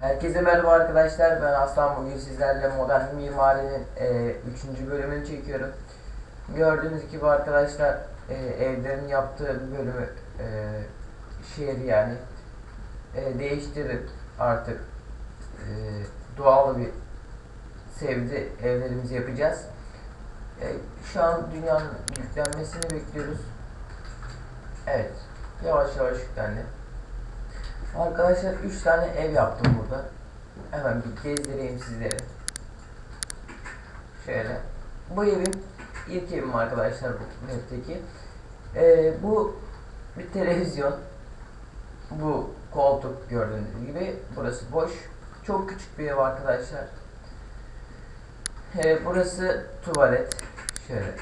Herkese merhaba arkadaşlar. Ben Aslan. Bugün sizlerle modern mimarinin 3. bölümünü çekiyorum. Gördüğünüz gibi arkadaşlar e, evlerin yaptığı bölümü e, şehir yani e, değiştirip artık e, doğal bir sevdi evlerimizi yapacağız. E, şu an dünyanın yüklenmesini bekliyoruz. Evet. Yavaş yavaş yüklendi. Arkadaşlar 3 tane ev yaptım burada. Hemen bir gezdireyim sizlere. Şöyle. Bu evim ilk evim arkadaşlar bu map'teki. Ee, bu bir televizyon. Bu koltuk gördüğünüz gibi. Burası boş. Çok küçük bir ev arkadaşlar. Ee, burası tuvalet. Şöyle.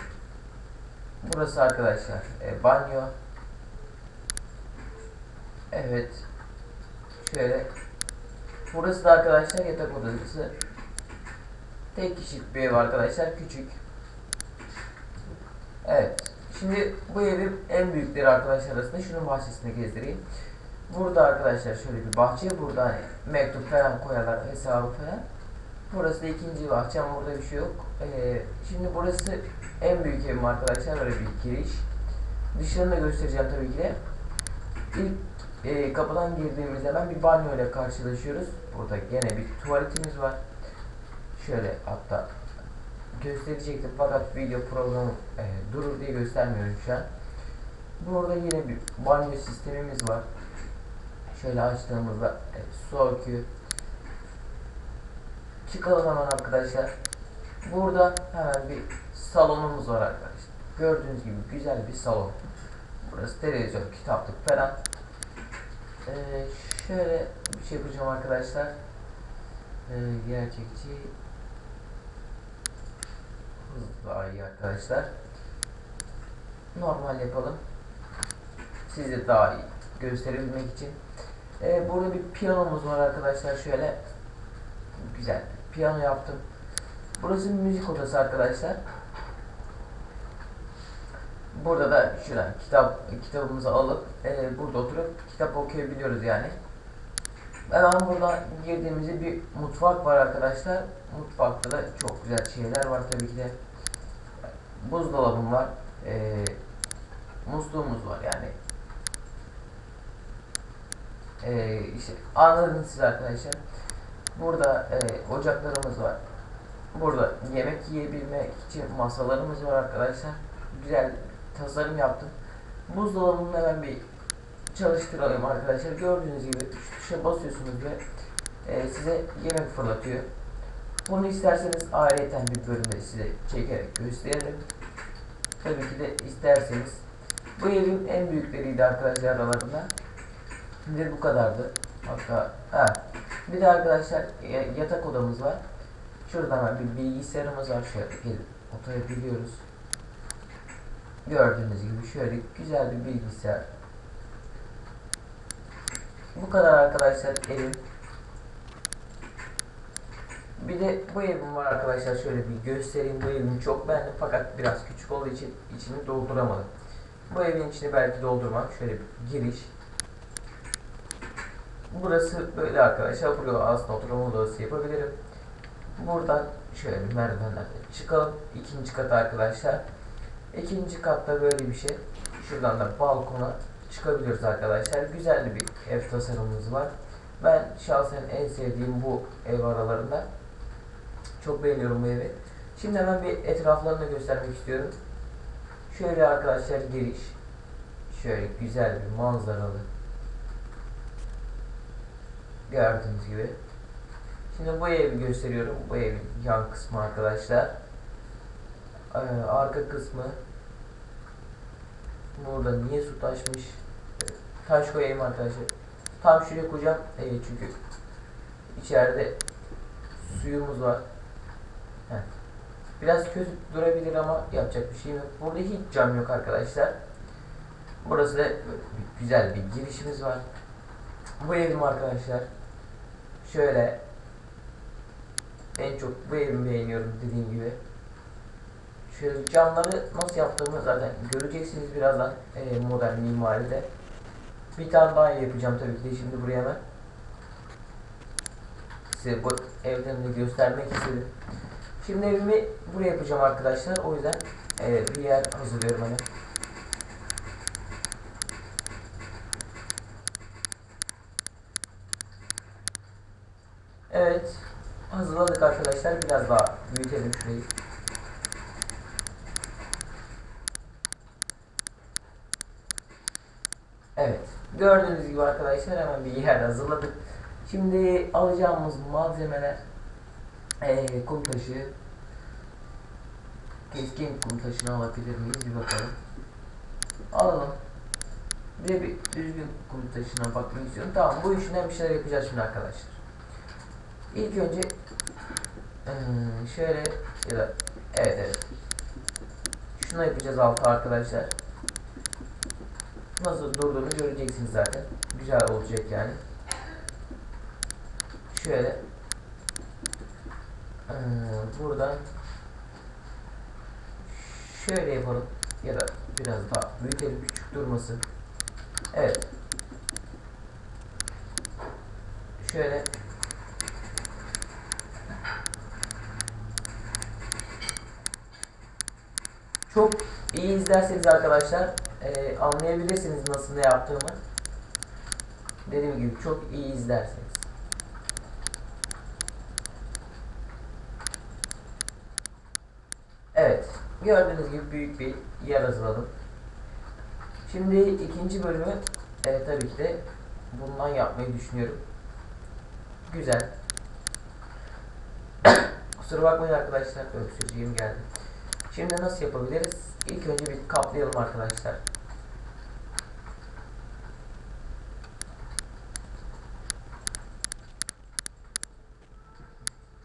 Burası arkadaşlar e, banyo. Evet. Şöyle. Burası da arkadaşlar yatak odası. Tek kişilik bir ev arkadaşlar. Küçük. Evet. Şimdi bu evin en büyükleri arkadaşlar arasında şunun bahçesine gezdireyim. Burada arkadaşlar şöyle bir bahçe. Burada hani mektup falan koyarlar hesabı falan. Burası da ikinci bahçe ama burada bir şey yok. Ee, şimdi burası en büyük evim arkadaşlar. Böyle bir giriş. Dışarını da göstereceğim tabii ki de. İlk e, kapıdan girdiğimizde hemen bir banyo ile karşılaşıyoruz. Burada gene bir tuvaletimiz var. Şöyle hatta gösterecektim fakat video programı e, durur diye göstermiyorum şu an. Burada yine bir banyo sistemimiz var. Şöyle açtığımızda e, su akıyor. Çıkalım hemen arkadaşlar. Burada hemen bir salonumuz var arkadaşlar. Gördüğünüz gibi güzel bir salon. Burası televizyon, kitaplık falan. Ee, şöyle bir şey yapacağım arkadaşlar. Ee, gerçekçi daha iyi arkadaşlar. Normal yapalım. Size daha iyi gösterebilmek için. Ee, burada bir piyanomuz var arkadaşlar. Şöyle güzel piyano yaptım. Burası müzik odası arkadaşlar. Burada da şuradan kitap kitabımızı alıp e, burada oturup kitap okuyabiliyoruz yani. Hemen buradan girdiğimizde bir mutfak var arkadaşlar. Mutfakta da çok güzel şeyler var tabii ki de. Buzdolabım var. E, musluğumuz var yani. E, işte anladınız siz arkadaşlar. Burada e, ocaklarımız var. Burada yemek yiyebilmek için masalarımız var arkadaşlar. Güzel tasarım yaptım. Buzdolabını hemen bir çalıştıralım arkadaşlar. Gördüğünüz gibi şu tuşa basıyorsunuz ve e, size yemek fırlatıyor. Bunu isterseniz ayrıyeten bir bölümde size çekerek gösteririm. Tabii ki de isterseniz. Bu evin en büyükleriydi arkadaşlar aralarında. Şimdi bu kadardı. Hatta ha. Bir de arkadaşlar e, yatak odamız var. Şurada bir bilgisayarımız var. Şöyle gelip oturabiliyoruz. Gördüğünüz gibi şöyle güzel bir bilgisayar. Bu kadar arkadaşlar evim. Bir de bu evim var arkadaşlar şöyle bir göstereyim. Bu evimi çok beğendim fakat biraz küçük olduğu için içini dolduramadım. Bu evin içini belki doldurmam. Şöyle bir giriş. Burası böyle arkadaşlar. Buraya aslında oturma odası yapabilirim. Buradan şöyle merdivenlerden çıkalım. İkinci kat arkadaşlar. İkinci katta böyle bir şey. Şuradan da balkona çıkabiliyoruz arkadaşlar. Güzel bir ev tasarımımız var. Ben şahsen en sevdiğim bu ev aralarında. Çok beğeniyorum bu evi. Şimdi hemen bir etraflarını göstermek istiyorum. Şöyle arkadaşlar giriş. Şöyle güzel bir manzaralı. Gördüğünüz gibi. Şimdi bu evi gösteriyorum. Bu evin yan kısmı arkadaşlar. Ee, arka kısmı burada niye su taşmış? Taş koyayım arkadaşlar. Tam şuraya koyacağım. Ee, çünkü içeride suyumuz var. Heh. biraz kötü durabilir ama yapacak bir şey yok. Burada hiç cam yok arkadaşlar. Burası da güzel bir girişimiz var. Bu evim arkadaşlar. Şöyle en çok bu evimi beğeniyorum dediğim gibi Şöyle camları nasıl yaptığımı zaten göreceksiniz birazdan e, modern mimaride. Bir tane daha yapacağım tabii ki de şimdi buraya hemen. size bu evlerimi göstermek istedim. Şimdi evimi buraya yapacağım arkadaşlar. O yüzden e, bir yer hazırlıyorum hani. Evet. Hazırladık arkadaşlar. Biraz daha büyütelim şurayı. Evet. Gördüğünüz gibi arkadaşlar hemen bir yer hazırladık. Şimdi alacağımız malzemeler eee kum taşı keskin kum taşını alabilir miyiz bir bakalım. Alalım. Bir bir düzgün kum taşına bakmak istiyorum. Tamam bu işinden bir şeyler yapacağız şimdi arkadaşlar. İlk önce eee, şöyle ya da evet evet. Şunu yapacağız altı arkadaşlar. Nasıl durduğunu göreceksiniz zaten. Güzel olacak yani. Şöyle eee, buradan şöyle yapalım ya da biraz daha büyütelim küçük durmasın. Evet. Şöyle çok iyi izlerseniz arkadaşlar eee, anlayabilirsiniz nasıl ne yaptığımı. Dediğim gibi çok iyi izlerseniz. Evet. Gördüğünüz gibi büyük bir yer hazırladım. Şimdi ikinci bölümü e, tabii ki de bundan yapmayı düşünüyorum. Güzel. Kusura bakmayın arkadaşlar. Öksürüğüm geldi. Şimdi nasıl yapabiliriz? İlk önce bir kaplayalım arkadaşlar.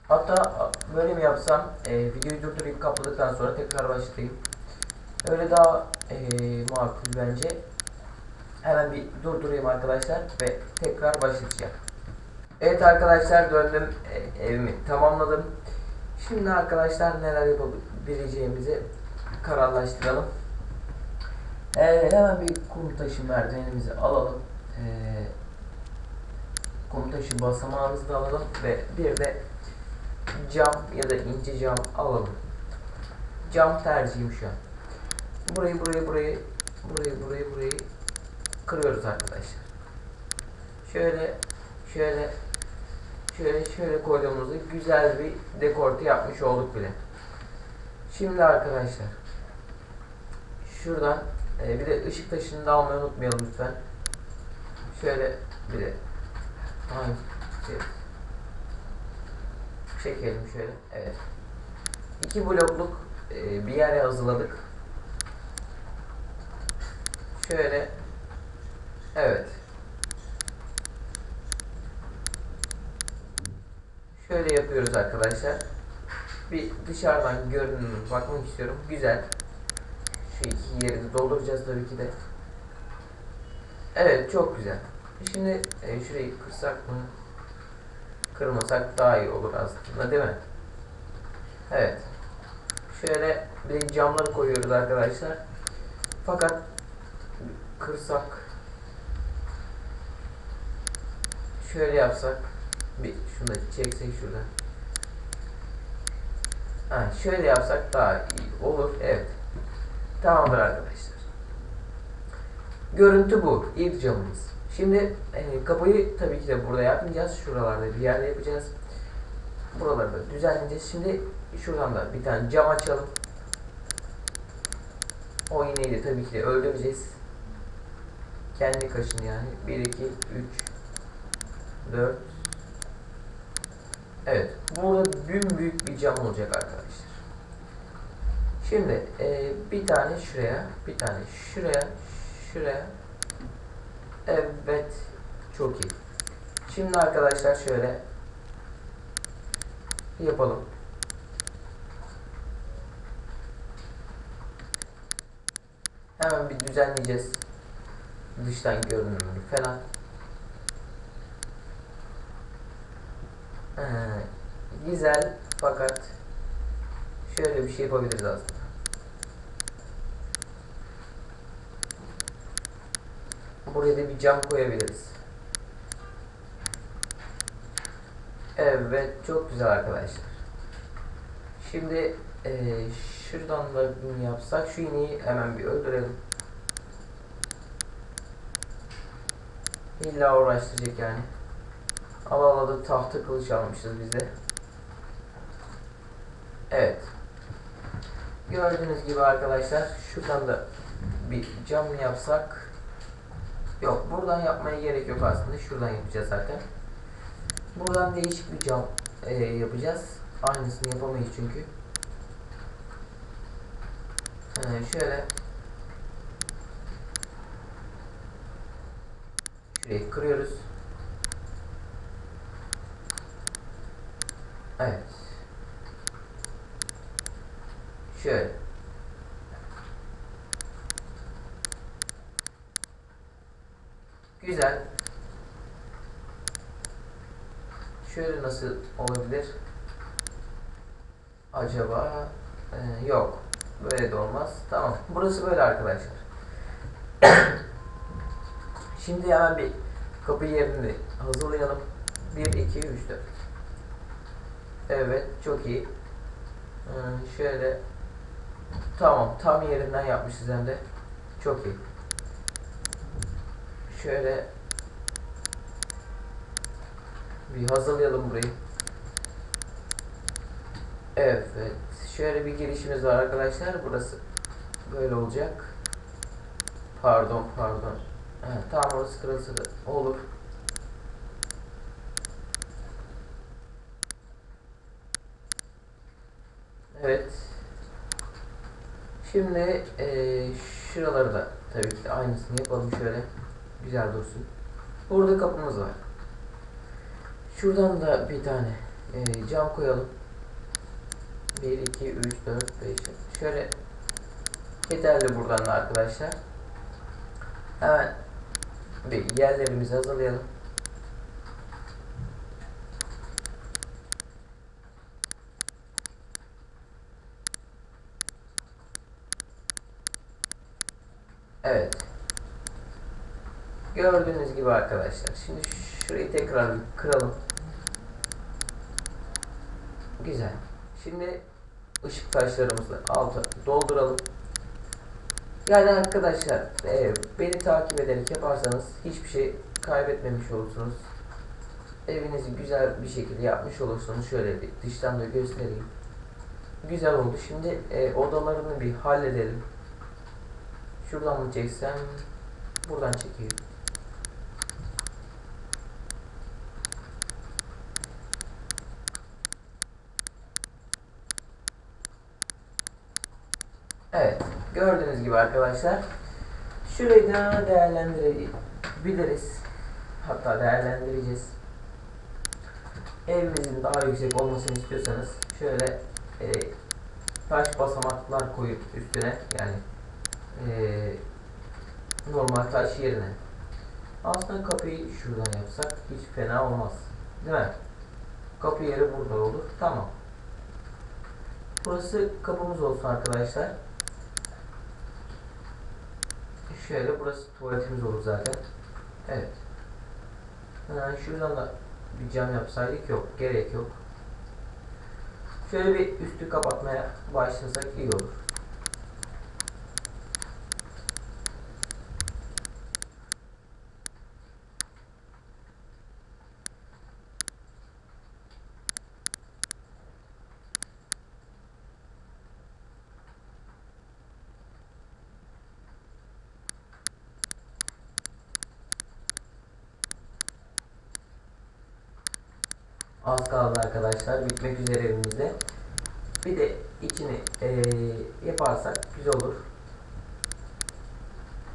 Hatta böyle mi yapsam e, videoyu durdurup kapladıktan sonra tekrar başlayayım. Öyle daha e, makul bence. Hemen bir durdurayım arkadaşlar ve tekrar başlayacağım. Evet arkadaşlar döndüm e, evimi tamamladım. Şimdi arkadaşlar neler yapabileceğimizi kararlaştıralım. E, hemen bir kum taşı merdivenimizi alalım. E, kum basamağımızı da alalım ve bir de cam ya da ince cam alalım. Cam tercihim şu an. Burayı burayı burayı burayı burayı burayı kırıyoruz arkadaşlar. Şöyle şöyle şöyle şöyle koyduğumuzda güzel bir dekorte yapmış olduk bile. Şimdi arkadaşlar şuradan e, bir de ışık taşını da almayı unutmayalım lütfen. Şöyle bir de hangi şey çekelim şöyle. Evet. İki blokluk e, bir yer hazırladık. Şöyle. Evet. Şöyle yapıyoruz arkadaşlar. Bir dışarıdan görünümü bakmak istiyorum. Güzel. İki yeri dolduracağız tabii ki de. Evet çok güzel. Şimdi e, şurayı kırsak mı? Kırmasak daha iyi olur aslında değil mi? Evet. Şöyle bir camları koyuyoruz arkadaşlar. Fakat kırsak şöyle yapsak bir şunu da çeksek şuradan. Ha, şöyle yapsak daha iyi olur. Evet. Tamamdır arkadaşlar. Görüntü bu. İlk camımız. Şimdi e, kapıyı tabii ki de burada yapmayacağız. Şuralarda bir yerde yapacağız. Buraları da düzenleyeceğiz. Şimdi şuradan da bir tane cam açalım. O iğneyi de tabii ki de öldüreceğiz. Kendi kaşını yani. 1, 2, 3, 4. Evet. Burada büyük bir cam olacak arkadaşlar. Şimdi e, bir tane şuraya, bir tane şuraya, şuraya. Evet. Çok iyi. Şimdi arkadaşlar şöyle yapalım. Hemen bir düzenleyeceğiz. Dıştan görünümünü falan. Ee, güzel fakat şöyle bir şey yapabiliriz aslında. Buraya da bir cam koyabiliriz. Evet çok güzel arkadaşlar. Şimdi eee, şuradan da bunu yapsak şu ineği hemen bir öldürelim. İlla uğraştıracak yani. Allah Allah da tahta kılıç almışız biz de. Evet. Gördüğünüz gibi arkadaşlar şuradan da bir cam yapsak. Yok buradan yapmaya gerek yok aslında. Şuradan yapacağız zaten. Buradan değişik bir cam e, yapacağız. Aynısını yapamayız çünkü. Ee, şöyle şurayı kırıyoruz. Evet. Şöyle. Güzel. Şöyle nasıl olabilir? Acaba Ee, yok. Böyle de olmaz. Tamam. Burası böyle arkadaşlar. Şimdi hemen bir kapı yerini hazırlayalım. 1, 2, 3, 4. Evet. Çok iyi. Ee, şöyle. Tamam. Tam yerinden yapmışız hem de. Çok iyi. Şöyle bir hazırlayalım burayı. Evet. Şöyle bir girişimiz var arkadaşlar. Burası böyle olacak. Pardon, pardon. Evet, tamam orası kırılsa da olur. Evet. Şimdi eee şuraları da tabii ki aynısını yapalım şöyle. Güzel dursun. Burada kapımız var. Şuradan da bir tane eee, cam koyalım. 1, 2, 3, 4, 5. Şöyle yeterli buradan da arkadaşlar. Hemen bir yerlerimizi hazırlayalım. Evet. Gördüğünüz gibi arkadaşlar. Şimdi şurayı tekrar kıralım. Güzel. Şimdi ışık taşlarımızı alta dolduralım. Yani arkadaşlar e, beni takip ederek yaparsanız hiçbir şey kaybetmemiş olursunuz. Evinizi güzel bir şekilde yapmış olursunuz. Şöyle bir dıştan da göstereyim. Güzel oldu. Şimdi e, odalarını bir halledelim. Şuradan mı çeksem? Buradan çekeyim. Evet. Gördüğünüz gibi arkadaşlar. Şurayı da değerlendirebiliriz. Hatta değerlendireceğiz. Evimizin daha yüksek olmasını istiyorsanız şöyle e, taş basamaklar koyup üstüne yani e, normal taş yerine aslında kapıyı şuradan yapsak hiç fena olmaz. Değil mi? Kapı yeri burada olur. Tamam. Burası kapımız olsun arkadaşlar. Şöyle burası tuvaletimiz olur zaten. Evet. Ha, şuradan da bir cam yapsaydık yok. Gerek yok. Şöyle bir üstü kapatmaya başlasak iyi olur. Az kaldı arkadaşlar. Bitmek üzere evimizde. Bir de içini eee, yaparsak güzel olur.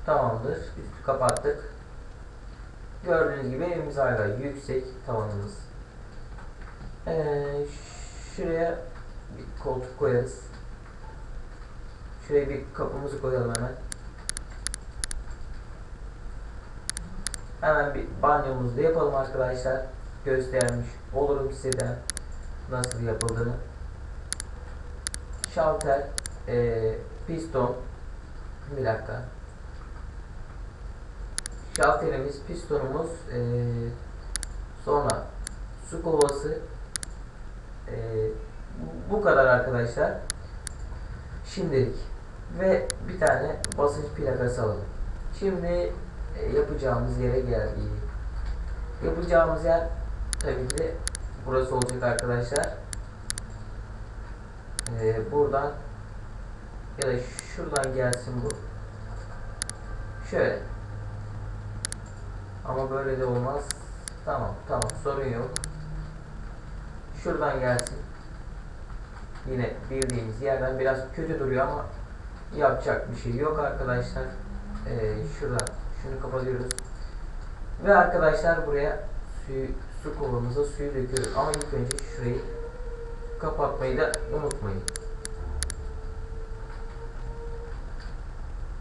Tamamdır. Üstü kapattık. Gördüğünüz gibi evimiz hala yüksek tavanımız. Eee, şuraya bir koltuk koyarız. Şuraya bir kapımızı koyalım hemen. Hemen bir banyomuzu da yapalım arkadaşlar. Göstermiş olurum size de nasıl yapıldığını. Şalter, eee, piston, bir dakika. Şalterimiz, pistonumuz, eee, sonra su kovası e, bu kadar arkadaşlar. Şimdilik ve bir tane basınç plakası alalım. Şimdi e, yapacağımız yere geldik. Yapacağımız yer tabii ki burası olacak arkadaşlar. E, buradan ya da şuradan gelsin bu. Şöyle. Ama böyle de olmaz. Tamam tamam sorun yok. Şuradan gelsin. Yine bildiğimiz yerden biraz kötü duruyor ama yapacak bir şey yok arkadaşlar. Ee, şuradan şunu kapatıyoruz. Ve arkadaşlar buraya suyu, su kovamıza suyu döküyoruz. Ama ilk önce şurayı kapatmayı da unutmayın.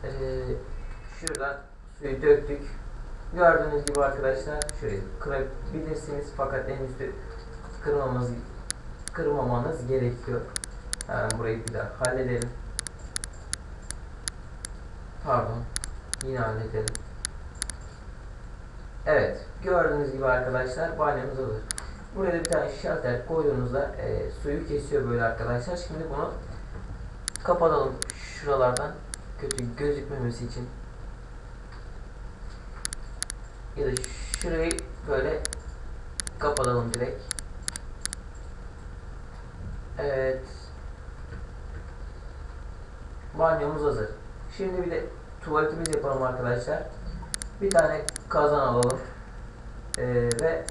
Ee, şuradan suyu döktük. Gördüğünüz gibi arkadaşlar şurayı kırabilirsiniz fakat en üstü kırmamız kırmamanız gerekiyor. Hemen burayı bir daha halledelim. Pardon. Yine halledelim. Evet. Gördüğünüz gibi arkadaşlar banyomuz hazır. Buraya da bir tane şalter koyduğunuzda e, suyu kesiyor böyle arkadaşlar. Şimdi bunu kapatalım şuralardan kötü gözükmemesi için. Ya da şurayı böyle kapatalım direkt. Evet. Banyomuz hazır. Şimdi bir de tuvaletimiz yapalım arkadaşlar. Bir tane kazan alalım. Ee, ve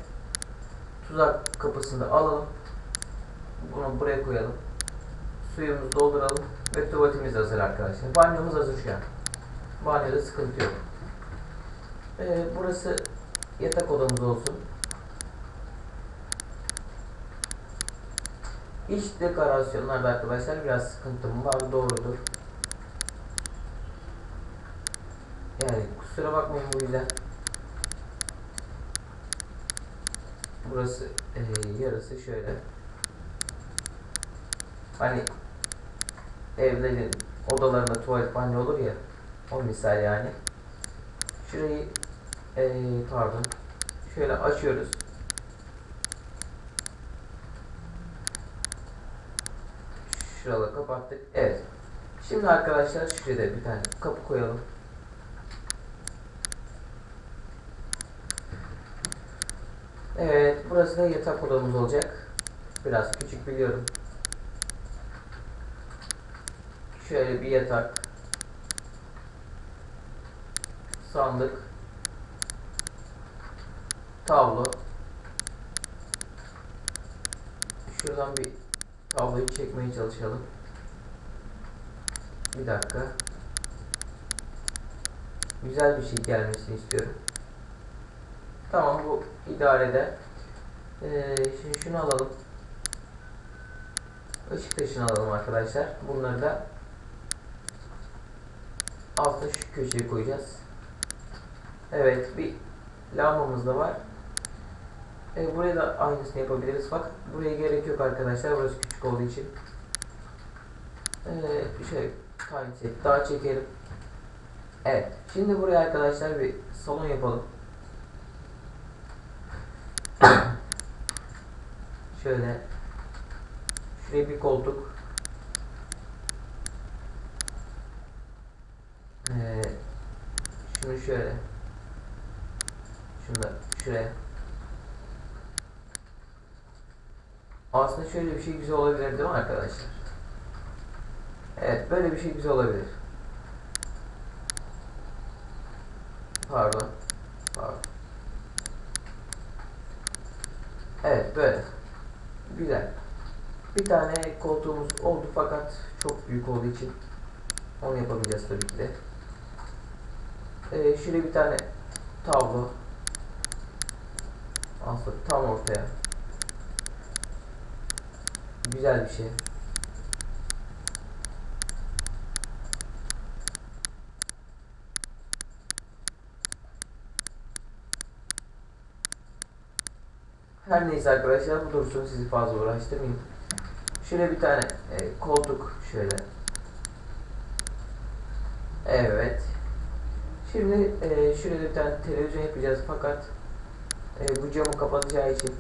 tuzak kapısını da alalım. Bunu buraya koyalım. Suyumuzu dolduralım. Ve tuvaletimiz hazır arkadaşlar. Banyomuz hazır şu an. Banyoda sıkıntı yok. Ee, burası yatak odamız olsun. İç dekorasyonlarda arkadaşlar biraz sıkıntım var doğrudur. Yani kusura bakmayın bu yüzden. Burası eee, yarısı şöyle. Hani evlerin odalarında tuvalet banyo olur ya. O misal yani. Şurayı eee, pardon. Şöyle açıyoruz. Şuraları kapattık. Evet. Şimdi arkadaşlar şuraya bir tane kapı koyalım. Evet, burası da yatak odamız olacak. Biraz küçük biliyorum. Şöyle bir yatak. Sandık. Tablo. Şuradan bir tabloyu çekmeye çalışalım. Bir dakika. Güzel bir şey gelmesini istiyorum. Tamam bu idare eder. Ee, şimdi şunu alalım. Işık taşını alalım arkadaşlar. Bunları da altta şu köşeye koyacağız. Evet bir lambamız da var. E, buraya da aynısını yapabiliriz. Fakat buraya gerek yok arkadaşlar. Burası küçük olduğu için. Ee, şey daha çekelim. Evet. Şimdi buraya arkadaşlar bir salon yapalım. Şöyle şuraya bir koltuk ee, şunu şöyle şunu da şuraya aslında şöyle bir şey güzel olabilir değil mi arkadaşlar? Evet böyle bir şey güzel olabilir. Pardon. Evet böyle. Güzel. Bir tane koltuğumuz oldu fakat çok büyük olduğu için onu yapamayacağız tabii ki de. Ee, şuraya bir tane tablo. Aslında tam ortaya. Güzel bir şey. Her neyse arkadaşlar bu dursun sizi fazla uğraştırmayayım. Şöyle bir tane e, koltuk şöyle. Evet. Şimdi e, şuraya bir tane televizyon yapacağız fakat e, bu camı kapatacağı için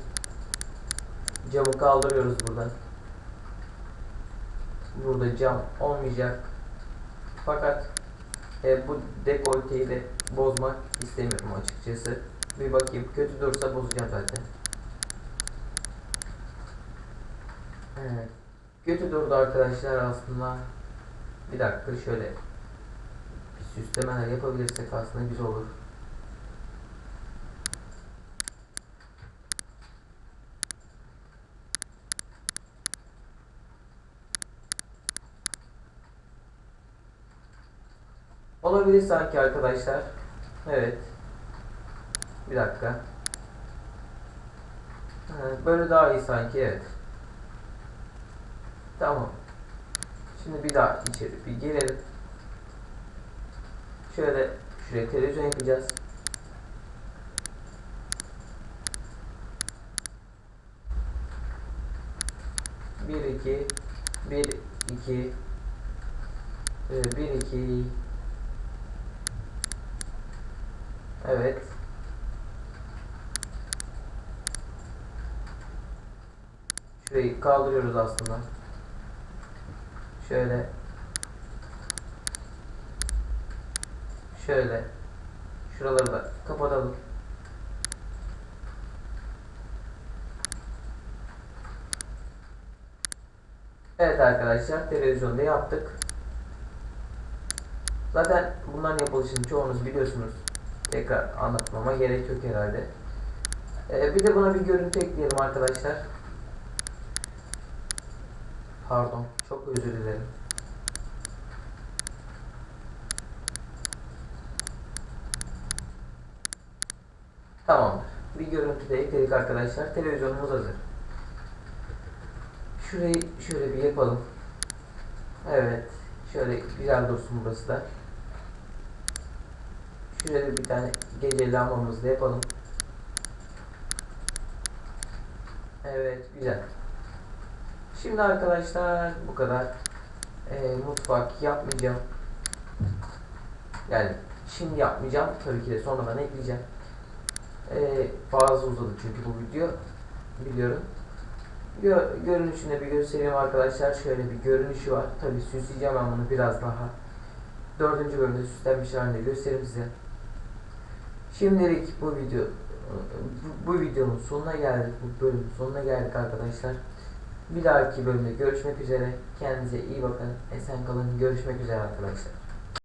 Camı kaldırıyoruz buradan. Burada cam olmayacak. Fakat e, bu dekolteyi de bozmak istemiyorum açıkçası. Bir bakayım kötü durursa bozacağım zaten. Evet. Kötü durdu arkadaşlar aslında. Bir dakika şöyle bir süslemeler yapabilirsek aslında güzel olur. Olabilir sanki arkadaşlar. Evet. Bir dakika. Ha, Böyle daha iyi sanki evet. Tamam. Şimdi bir daha içeri bir girelim. Şöyle şuraya televizyon yapacağız. Bir iki bir iki e, bir iki Evet. Şurayı kaldırıyoruz aslında. Şöyle. Şöyle. Şuraları da kapatalım. Evet arkadaşlar televizyonda yaptık. Zaten bunların yapılışını çoğunuz biliyorsunuz. Tekrar anlatmama gerek yok herhalde. Ee, bir de buna bir görüntü ekleyelim arkadaşlar. Pardon, çok özür dilerim. Tamamdır. Bir görüntü de ekledik arkadaşlar. Televizyonumuz hazır. Şurayı şöyle bir yapalım. Evet. Şöyle güzel dursun burası da. Şuraya bir tane gece lambamızı da yapalım. Evet güzel. Şimdi arkadaşlar bu kadar. Ee, mutfak yapmayacağım. Yani şimdi yapmayacağım. Tabii ki de sonradan ekleyeceğim. Ee, fazla uzadı çünkü bu video. Biliyorum. Gö görünüşünü bir göstereyim arkadaşlar. Şöyle bir görünüşü var. Tabii süsleyeceğim ben bunu biraz daha. Dördüncü bölümde süslenmiş halinde göstereyim size. Şimdilik bu video bu, bu videonun sonuna geldik. Bu bölümün sonuna geldik arkadaşlar. Bir dahaki bölümde görüşmek üzere. Kendinize iyi bakın. Esen kalın. Görüşmek üzere arkadaşlar.